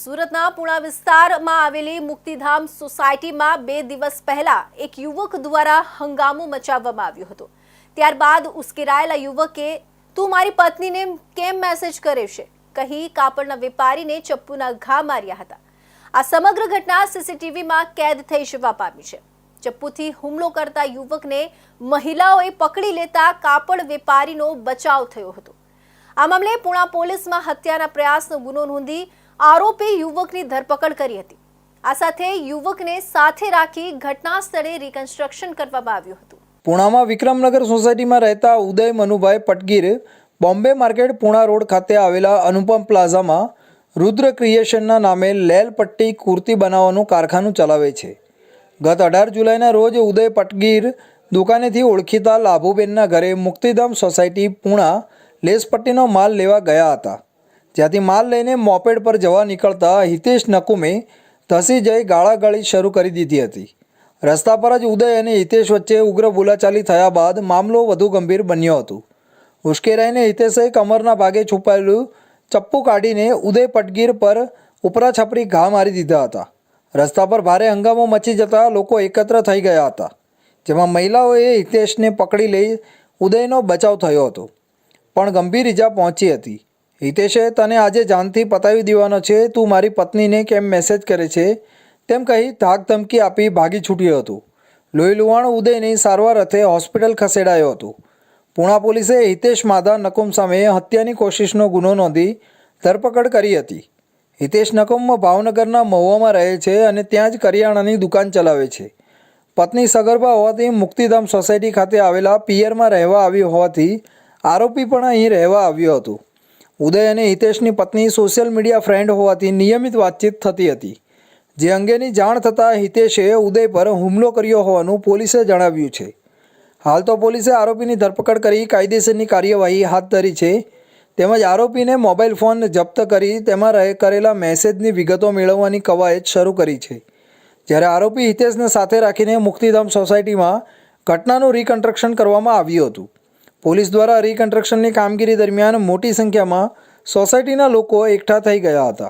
સુરતના પુણા વિસ્તારમાં આવેલી મુક્તિધામ સોસાયટીમાં બે દિવસ પહેલા એક યુવક દ્વારા હંગામો મચાવવામાં આવ્યો હતો. ત્યારબાદ ઉશ્કેરાયેલા યુવકે, તું મારી પત્નીને કેમ મેસેજ કરે છે? કહી કાપડના વેપારીને ચપ્પુના ઘા માર્યા હતા. આ સમગ્ર ઘટના સીસીટીવીમાં કેદ થઈ જવા પામી છે. ચપ્પુથી હુમલો કરતા યુવકને મહિલાઓએ પકડી લેતા કાપડ વેપારીનો બચાવ થયો હતો. આ મામલે પુણા પોલીસમાં હત્યાના પ્રયાસનો ગુનો નોંધી આરોપી યુવકની ધરપકડ કરી હતી. આ સાથે યુવકને સાથે રાખી ઘટના સ્થળે રિકન્સ્ટ્રક્શન કરવામાં આવ્યું હતું. પૂણામાં વિક્રમનગર સોસાયટીમાં રહેતા ઉદય મનુભાઈ પટગીર બોમ્બે માર્કેટ પૂણા રોડ ખાતે આવેલા અનુપમ પ્લાઝામાં રુદ્ર ક્રિએશનના નામે લેલ પટ્ટી કુર્તી બનાવવાનું કારખાનું ચલાવે છે. ગત અઢાર જુલાઈના રોજ ઉદય પટગીર દુકાનેથી ઓળખીતા લાભુબેનના ઘરે મુક્તિધામ સોસાયટી પૂણા લેસપટ્ટીનો માલ લેવા ગયા હતા. જ્યાંથી માલ લઈને મોપેડ પર જવા નીકળતા હિતેશ નકુમે ધસી જઈ ગાળાગાળી શરૂ કરી દીધી હતી. રસ્તા પર જ ઉદય અને હિતેશ વચ્ચે ઉગ્ર બોલાચાલી થયા બાદ મામલો વધુ ગંભીર બન્યો હતો. ઉશ્કેરાઈને હિતેશે કમરના ભાગે છુપાયેલું ચપ્પુ કાઢીને ઉદય પટગીર પર ઉપરા છપરી ઘા મારી દીધા હતા. રસ્તા પર ભારે હંગામો મચી જતા લોકો એકત્ર થઈ ગયા હતા, જેમાં મહિલાઓએ હિતેશને પકડી લઈ ઉદયનો બચાવ થયો હતો. પણ ગંભીર ઈજા પહોંચી હતી. હિતેશે, તને આજે જાનથી પતાવી દેવાનો છે. તું મારી પત્નીને કેમ મેસેજ કરે છે? તેમ કહી ધાક ધમકી આપી ભાગી છૂટ્યો હતો. લોહી લુવાણ ઉદયની સારવાર અર્થે હોસ્પિટલ ખસેડાયો હતો. પૂણા પોલીસે હિતેશ માધા નકુમ સામે હત્યાની કોશિશનો ગુનો નોંધી ધરપકડ કરી હતી. હિતેશ નકુમ ભાવનગરના મહુવામાં રહે છે અને ત્યાં જ કરિયાણાની દુકાન ચલાવે છે. પત્ની સગર્ભા હોવાથી મુક્તિધામ સોસાયટી ખાતે આવેલા પિયરમાં રહેવા આવ્યો હોવાથી આરોપી પણ અહીં રહેવા આવ્યો હતો. ઉદય અને હિતેશની પત્ની સોશિયલ મીડિયા ફ્રેન્ડ હોવાથી નિયમિત વાતચીત થતી હતી. જે અંગેની જાણ થતાં હિતેશે ઉદય પર હુમલો કર્યો હોવાનું પોલીસે જણાવ્યું છે. હાલ તો પોલીસે આરોપીની ધરપકડ કરી કાયદેસરની કાર્યવાહી હાથ ધરી છે. તેમજ આરોપીને મોબાઈલ ફોન જપ્ત કરી તેમાં રહે કરેલા મેસેજની વિગતો મેળવવાની કવાયત શરૂ કરી છે. જ્યારે આરોપી હિતેશને સાથે રાખીને મુક્તિધામ સોસાયટીમાં ઘટનાનું રિકન્સ્ટ્રક્શન કરવામાં આવ્યું હતું. પોલીસ દ્વારા રિકન્સ્ટ્રક્શનની કામગીરી દરમિયાન મોટી સંખ્યામાં સોસાયટીના લોકો એકઠા થઈ ગયા હતા.